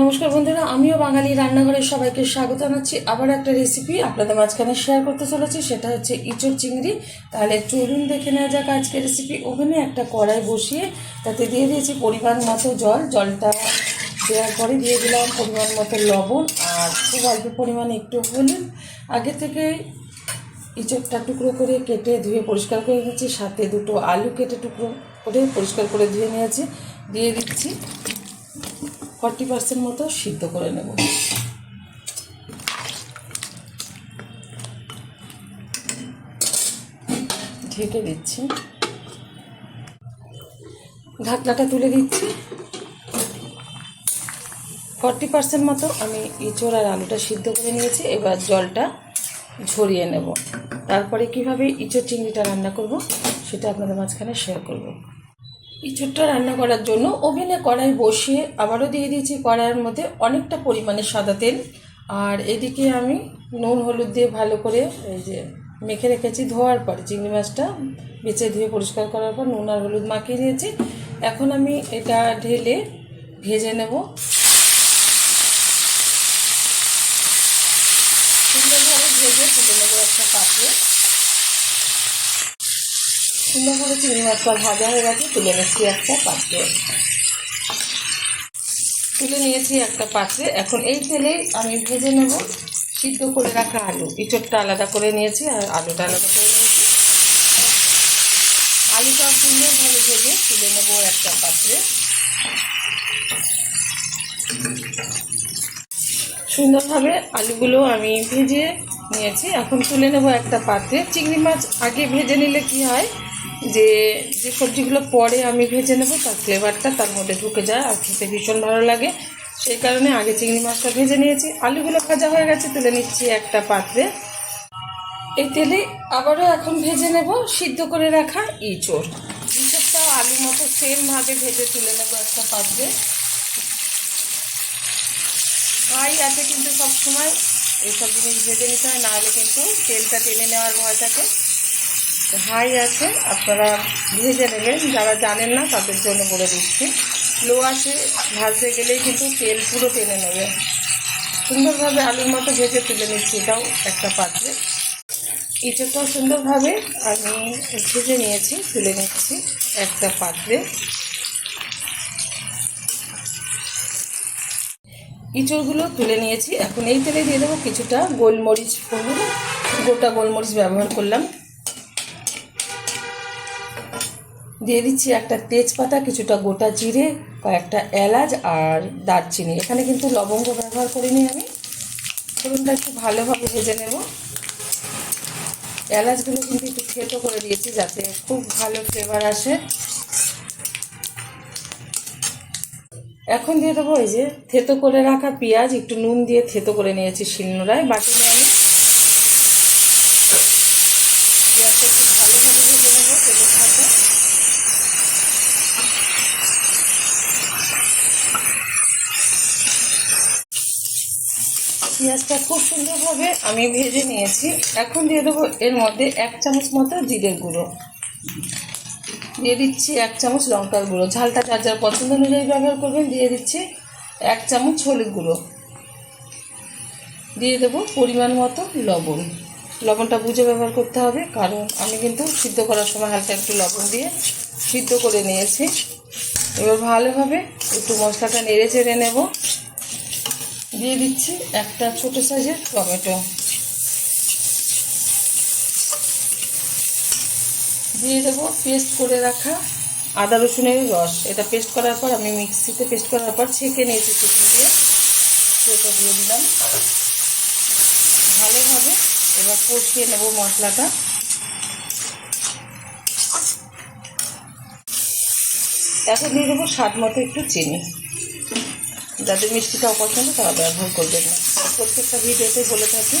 নমস্কার বন্ধুরা, আমিও বাঙালি রান্নাঘরের সবাইকে স্বাগত জানাচ্ছি। আবার একটা রেসিপি আপনাদের মাঝখানে শেয়ার করতে চলেছি, সেটা হচ্ছে ইঁচড় চিংড়ি। তাহলে চলুন দেখে নেওয়া যাক আজকে রেসিপি ওভেনে একটা কড়াই বসিয়ে তাতে দিয়ে দিয়েছি পরিমাণ মতো জল। জলটা দেওয়ার পরে দিয়ে দিলাম পরিমাণ মতো লবণ আর খুব অল্প পরিমাণে একটু হলুদ। আগে থেকে ইঁচড়টা টুকরো করে কেটে ধুয়ে পরিষ্কার করে নিয়েছি। সাথে দুটো আলু কেটে টুকরো করে পরিষ্কার করে ধুয়ে নিয়েছি। দিয়ে দিচ্ছি ফর্টি পার্সেন্ট মতো সিদ্ধ করে নেব। ঢেকে দিচ্ছি। ঢাকনাটা তুলে দিচ্ছি। ফর্টি পার্সেন্ট মতো আমি ইঁচড় আর আলুটা সিদ্ধ করে নিয়েছি। এবার জলটা ঝরিয়ে নেব। তারপরে কীভাবে ইঁচড় চিংড়িটা রান্না করব সেটা আপনাদের মাঝখানে শেয়ার করব। ইঁচড়টা রান্না করার জন্য ওভেনে কড়াই বসিয়ে আবারও দিয়ে দিয়েছি কড়াইয়ের মধ্যে অনেকটা পরিমাণে সাদা তেল। আর এদিকে আমি নুন, হলুদ দিয়ে ভালো করে এই যে মেখে রেখেছি ধোয়ার পর। চিংড়ি মাছটা বেছে ধুয়ে পরিষ্কার করার পর নুন আর হলুদ মাখিয়ে নিয়েছি। এখন আমি এটা ঢেলে ভেজে নেব। সুন্দরভাবে ভেজে তুলে নেব একটা পাত্রে। সুন্দরভাবে চিংড়ি মাছটা ভাজা হয়ে গেছে, তুলে নিচ্ছি একটা পাত্রে। তুলে নিয়েছি একটা পাত্রে। এখন এই তেলেই আমি ভেজে নেব সিদ্ধ করে রাখা আলু। ইঁচড়টা আলাদা করে নিয়েছি আর আলুটা আলাদা করে নিয়েছি। আলুটা সুন্দরভাবে ভেজে তুলে নেব একটা পাত্রে। সুন্দরভাবে আলুগুলো আমি ভেজে নিয়েছি। এখন তুলে নেব একটা পাত্রে। চিংড়ি মাছ আগে ভেজে নিলে কি হয়? যে যে সবজিগুলো পরে আমি ভেজে নেব, তার ফ্লেভারটা তার মধ্যে ঢুকে যায় আর খেতে ভীষণ ভালো লাগে। সেই কারণে আগে চিংড়ি মাছটা ভেজে নিয়েছি। আলুগুলো ভাজা হয়ে গেছে, তুলে নিচ্ছি একটা পাত্রে। এই তেলে আবারও এখন ভেজে নেব, সিদ্ধ করে রাখা ইঁচড়। ইঁচড়টাও আলু মতো সেম ভাবে ভেজে তুলে নেব একটা পাত্রে। হাই আছে কিন্তু সবসময়, এইসব জিনিস ভেজে নিতে হয় নাহলে কিন্তু তেলটা টেনে নেওয়ার ভয় থাকে। হাই আছে, আপনারা ভেজে নেবেন, যারা জানেন না তাদের জন্য বলে দিচ্ছি। লো আছে, ভাজতে গেলেই কিন্তু তেল পুরো টেনে নেবে। সুন্দরভাবে আলুর মতো ভেজে তুলে নিচ্ছি, এটাও একটা পাত্রে। ইঁচড়টাও সুন্দরভাবে আমি ভেজে নিয়েছি, তুলে নিচ্ছি একটা পাত্রে। ইঁচড়গুলো তুলে নিয়েছি, এখন এই তেলে দিয়ে দেবো কিছুটা গোলমরিচ পড়ব গোটা গোলমরিচ ব্যবহার করলাম। দিয়ে দিচ্ছি একটা তেজপাতা, কিছুটা গোটা জিরে, কয়েকটা এলাচ আর দারচিনি। এখানে কিন্তু লবঙ্গ ব্যবহার করিনি আমি। ফোড়নটা একটু ভালোভাবে ভেজে নেব। এলাচগুলো কিন্তু একটু থেতো করে দিয়েছি যাতে খুব ভালো ফ্লেভার আসে। এখন দিয়ে দেবো এই যে থেতো করে রাখা পেঁয়াজ, একটু নুন দিয়ে থেতো করে নিয়েছি শিলনোড়ায়। বাটিলে আমি পেঁয়াজটা একটু ভালোভাবে ভেজে নেব তেলের সাথে পেঁয়াজটা খুব সুন্দরভাবে আমি ভেজে নিয়েছি। এখন দিয়ে দেবো এর মধ্যে এক চামচ মতো জিরের গুঁড়ো। দিয়ে দিচ্ছি এক চামচ লঙ্কার গুঁড়ো। ঝালটা যার যার পছন্দ অনুযায়ী ব্যবহার করবেন, দিয়ে দিচ্ছি এক চামচ হলুদ গুঁড়ো। দিয়ে দেবো পরিমাণ মতো লবণ। লবণটা বুঝে ব্যবহার করতে হবে, কারণ আমি কিন্তু সিদ্ধ করার সময় হালকা একটু লবণ দিয়ে সিদ্ধ করে নিয়েছি। এবার ভালোভাবে একটু মশলাটা নেড়ে চেড়ে নেব। দিয়ে দিচ্ছি একটা ছোটো সাইজের টমেটো। দিয়ে দেবো পেস্ট করে রাখা আদা রসুনের রস। এটা পেস্ট করার পর আমি মিক্সিতে পেস্ট করার পর ছেঁকে নিয়েছি চিকেন দিয়ে। সেটা দিয়ে দিলাম। ভালোভাবে এবার কষিয়ে নেব মশলাটা। এখন দিয়ে দেবো স্বাদ মতো একটু চিনি। যাদের মিষ্টিটা অপছন্দ তারা ব্যবহার করবেন না। প্রত্যেকটা ভিডিওতে বলে থাকি,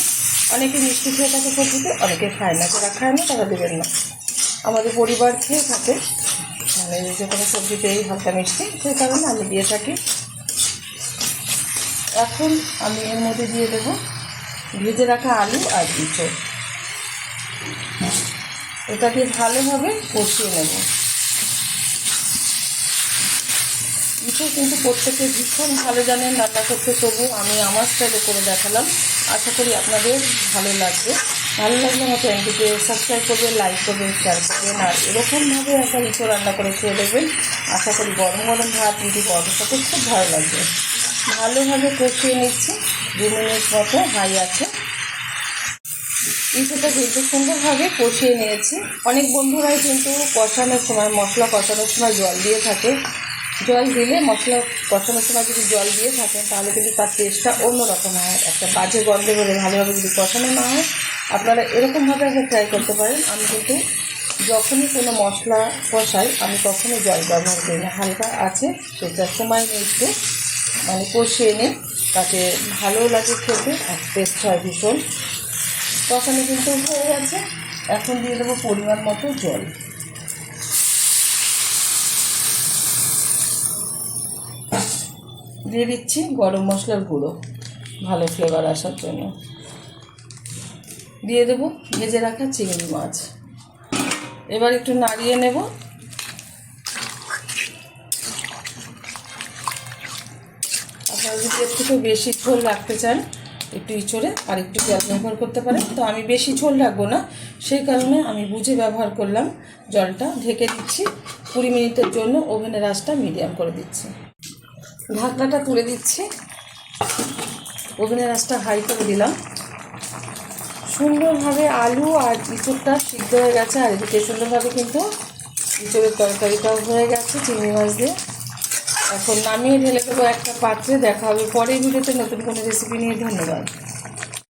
অনেকে মিষ্টি খেয়ে থাকে সবজিতে অনেকে খায় না, যারা খায় না তারা দেবেন না। আমাদের পরিবার খেয়ে থাকে মানে যে কোনো সবজিতেই হালকা মিষ্টি, সেই কারণে আমি দিয়ে থাকি। এখন আমি এর মধ্যে দিয়ে দেব ভেজে রাখা আলু আর ইঁচড়। এটাকে ভালোভাবে কষিয়ে নেব। কিছু কিন্তু প্রত্যেকে ভীষণ ভালো জানেন রান্না করতে, তবু আমি আমার স্টাইলে করে দেখালাম। আশা করি আপনাদের ভালো লাগবে। ভালো লাগলে আমার চ্যানেলটিকে সাবস্ক্রাইব করবেন লাইক করবেন শেয়ার করবেন, আর এরকমভাবে একটা ইঁচড় রান্না করে খেয়ে দেখবেন। আশা করি গরম গরম ভাত রুটি পরোটার সাথে খুব ভালো লাগবে। ভালোভাবে কষিয়ে নিচ্ছি, দু মিনিট মতো হাই আছে। ইঁচড়টা কিন্তু সুন্দরভাবে কষিয়ে নিয়েছি। অনেক বন্ধুরাই কিন্তু কষানোর সময়, মশলা কষানোর সময় জল দিয়ে থাকে। জল দিলে মশলা কষানোর সময় যদি জল দিয়ে থাকেন তাহলে কিন্তু তার টেস্টটা অন্যরকম হয়। একটা বাজে গন্ধে বলে ভালোভাবে যদি কষানো না হয়, আপনারা এরকমভাবে একটা ট্রাই করতে পারেন। আমি কিন্তু যখনই কোনো মশলা কষাই, আমি কখনো জল ব্যবহার করি না। হালকা আছে, সেটা সময় নিয়ে একটু মানে কষিয়ে নিই তাতে ভালো লাগে খেতে আর টেস্ট হয় ভীষণ। কষানো কিন্তু হয়ে গেছে। এখন দিয়ে দেবো পরিমাণ মতো জল। দিয়ে দিচ্ছি গরম মশলার গুঁড়ো, ভালো ফ্লেভার আসার জন্য। দিয়ে দেবো ভেজে রাখা চিংড়ি মাছ। এবার একটু নাড়িয়ে নেব। আপনারা যদি এর থেকে বেশি ঝোল রাখতে চান, একটু ইচড়ে আর একটু জল ব্যবহার করতে পারেন। তো আমি বেশি ঝোল রাখব না, সেই কারণে আমি বুঝে ব্যবহার করলাম। জলটা ঢেকে দিচ্ছি, কুড়ি মিনিটের জন্য ওভেনের আঁচটা মিডিয়াম করে দিচ্ছি। ঢাকনাটা তুলে দিচ্ছি। ওভেনের আঁচটা হাই করে দিলাম। সুন্দরভাবে আলু আর ইঁচড়টা সিদ্ধ হয়ে গেছে। আর এদিকে সুন্দরভাবে কিন্তু ইঁচড়ের তরকারিটাও হয়ে গেছে চিংড়ি মাছ দিয়ে। এখন নামিয়ে ঢেলে দেবো একটা পাত্রে। দেখা হবে পরের ভিডিওতে। নতুন কোনো রেসিপি নিয়ে। ধন্যবাদ।